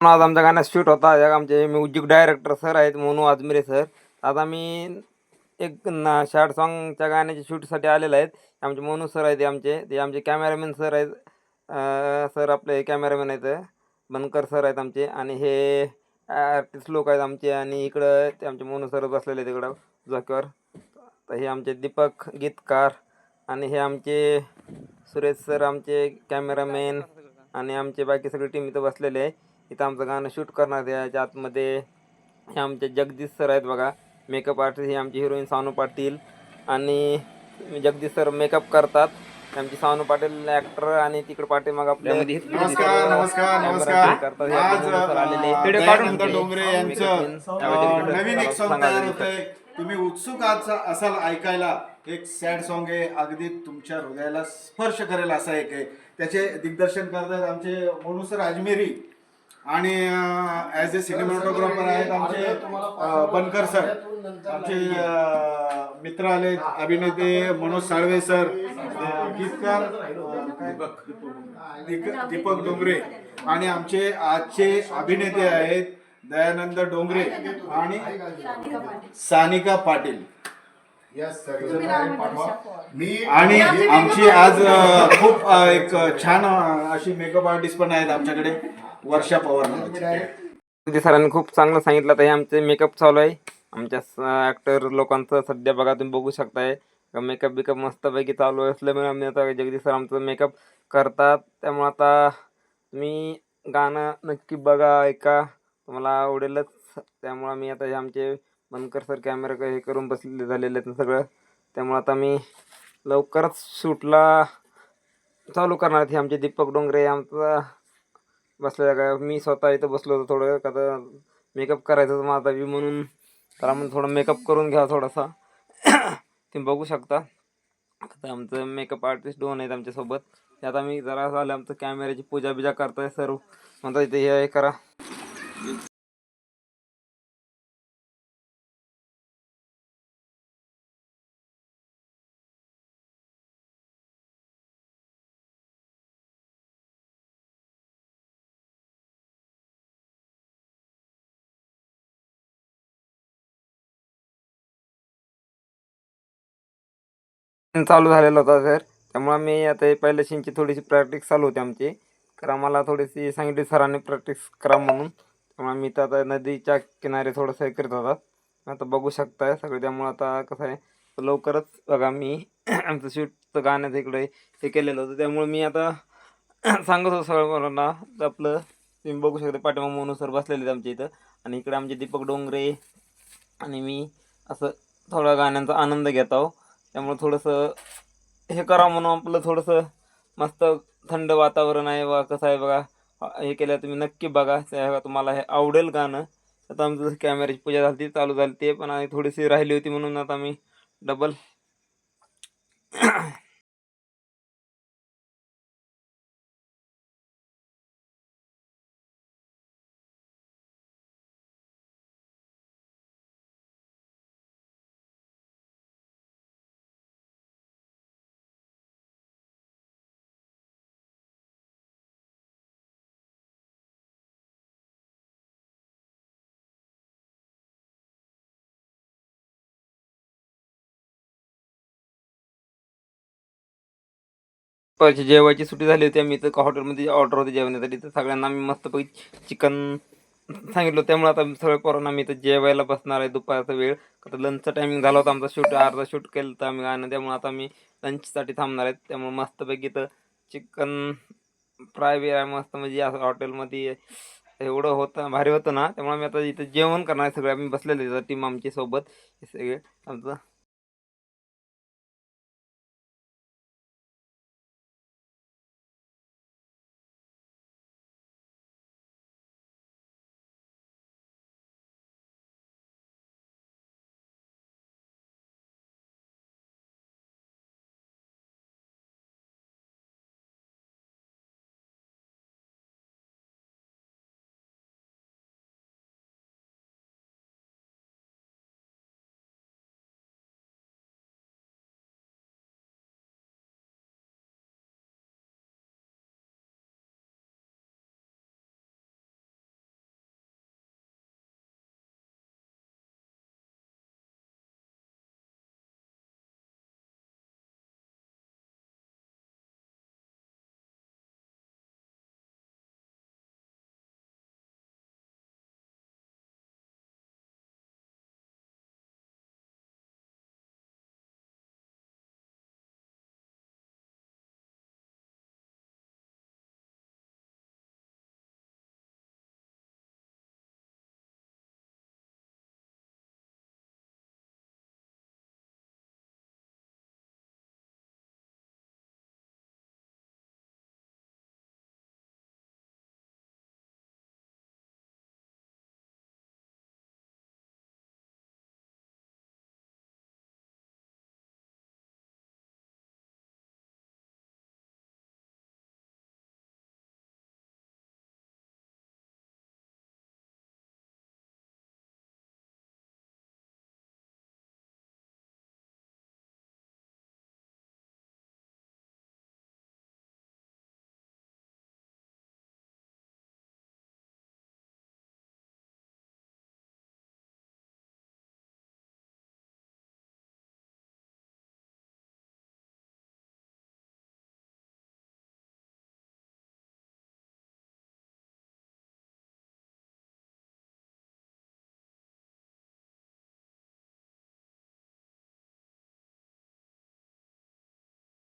आज आमच्या गाण्यात शूट होता. आमचे म्युझिक डायरेक्टर सर आहेत मोनू आजमिरे सर आता मी एक ना शॉर्ट सॉन्गच्या गाण्याच्या शूटसाठी आलेले आहेत. आमचे मोनू सर आहेत आमचे. ते आमचे कॅमेरामॅन सर आहेत. सर आपले कॅमेरामॅन आहेत. बनकर सर आहेत आमचे. आणि हे आर्टिस्ट लोक आहेत आमचे. आणि इकडं ते आमचे मोनू सर बसलेले आहेत इकडं जॉकीवर तर हे आमचे दीपक गीतकार. आणि हे आमचे सुरेश सर आमचे कॅमेरामॅन आणि आमचे बाकी सगळी टीम इथं बसलेले आहे. इथं आमचं गाणं शूट करणार आहे. याच्या आतमध्ये हे आमचे जगदीश सर आहेत बघा. मेकअप आर्टिस्ट ही आमची हिरोईन सानू पाटील आणि जगदीश सर मेकअप करतात. आमची सानू पाटील ॲक्टर आणि तिकडे आपल्या तयार होत आहे तुम्ही उत्सुक आज असाल ऐकायला? एक सॅड सॉन्ग आहे. अगदी तुमच्या हृदयाला स्पर्श करेल असं एक आहे. त्याचे दिग्दर्शन करतात आमचे मोनूसर अजमेरी आणि ॲज ए सिनेमॅटोग्राफर आहेत आमचे अ, बनकर सर आमचे अ, मित्र आले अभिनेते मनोज साळवे सर अ, गीतकार अ, दीपक डोंगरे. आणि आमचे आजचे अभिनेते आहेत दयानंद डोंगरे आणि सानिका पाटील. मी आणि आमची आज अ, खूप अ, एक छान अ, अशी मेकअप आर्टिस्ट पण आहेत आमच्याकडे. वर्षा पवार नावाची. ते सरांनी खूप चांगलं सांगितलं तर हे आमचे मेकअप चालू आहे. आमच्या ॲक्टर लोकांचं सध्या बघा तुम्ही बघू शकताय. मेकअप बिकअप मस्तपैकी चालू असल्यामुळे आम्ही आता जगदीश सर आमचं मेकअप करतात. त्यामुळे आता तुम्ही गाणं नक्की बघा ऐका. तुम्हाला आवडेलच. त्यामुळे आम्ही आता हे आमचे बनकर सर कॅमेरा हे करून बसलेले झालेले आहेत सगळं. त्यामुळे आता मी लवकरच शूटला चालू करणार आहेत हे आमचे दीपक डोंगरे आमचा बसलेला काय मी स्वतः इथं बसलो होतो थोडं का मेकअप करायचं होतं माझा बी म्हणून. तर आम्ही थोडं मेकअप करून घ्या थोडासा. तुम्ही बघू शकता. आता आमचं मेकअप आर्टिस्ट दोन आहेत आमच्यासोबत. ते आता मी जरा झालं आमचं कॅमेऱ्याची पूजा बिजा करताय सर्व. म्हणता इथे हे करा. चालू झालेला होता सर त्यामुळे आम्ही आता हे पहिल्या सीनची थोडीशी प्रॅक्टिस चालू होती आमची. तर आम्हाला थोडीशी सांगितली सरांनी प्रॅक्टिस करा म्हणून. त्यामुळे आम्ही तर आता नदीच्या किनारे थोडंसं हे करत होता. आता बघू शकताय सगळं. त्यामुळे आता कसं आहे लवकरच बघा मी आमचं शूटचं गाण्याचं इकडे हे केलेलं होतं. त्यामुळे मी आता सांगत होतो सगळं मुलांना तर आपलं तुम्ही बघू शकता पाठिंबा म्हणून सर बसलेले आहेत आमच्या इथं. आणि इकडे आमचे दीपक डोंगरे आणि मी असं थोडा गाण्यांचा आनंद घेत आहो. त्यामुळे थोडंसं हे करा म्हणून आपलं थोडंसं मस्त थंड वातावरण आहे बा कसं आहे बघा. हे केलं तुम्ही नक्की बघा. तुम्हाला हे आवडेल गाणं. आता आमचं जसं कॅमेऱ्याची पूजा झाली ती चालू झाली ते पण आणि थोडीशी राहिली होती म्हणून आता मी डबल जेवायची सुट्टी झाली होती आम्ही तर हॉटेलमध्ये ऑर्डर होती जेवणासाठी तर सगळ्यांना आम्ही मस्तपैकी चिकन सांगितलं. त्यामुळे आता सगळ्या पोरांना आम्ही तर जेवायला बसणार आहे दुपारचा वेळ. आता लंचचा टायमिंग झाला होता आमचा शूट अर्धा शूट केलं तर आम्ही गाणं त्यामुळे आता आम्ही लंचसाठी थांबणार आहेत त्यामुळे मस्तपैकी इथं चिकन फ्राय बी आहे मस्त. म्हणजे असं हॉटेलमध्ये एवढं होतं भारी होतं ना. त्यामुळे आम्ही आता इथं जेवण करणार आहे सगळे. आम्ही बसलेले टीम आमची सोबत. हे सगळे आमचं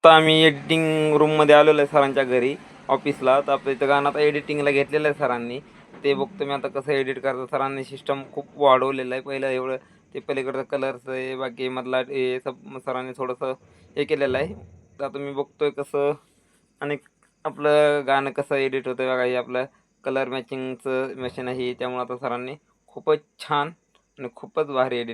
आत्ता आम्ही एडिटिंग रूममध्ये आलेलो आहे सरांच्या घरी ऑफिसला तर आपलं इथं गाणं आता एडिटिंगला घेतलेलं आहे सरांनी. ते बघतो मी आता कसं एडिट करतो सरांनी सिस्टम खूप वाढवलेलं आहे. पहिलं एवढं ते पलीकडचं कलर्स आहे बाकी मधला हे सब सरांनी थोडंसं हे केलेलं आहे. तर आता मी बघतोय कसं आणि आपलं गाणं कसं एडिट होतं बघा हे आपलं कलर मॅचिंगचं मशीन आहे. त्यामुळे आता सरांनी खूपच छान आणि खूपच भारी एडिट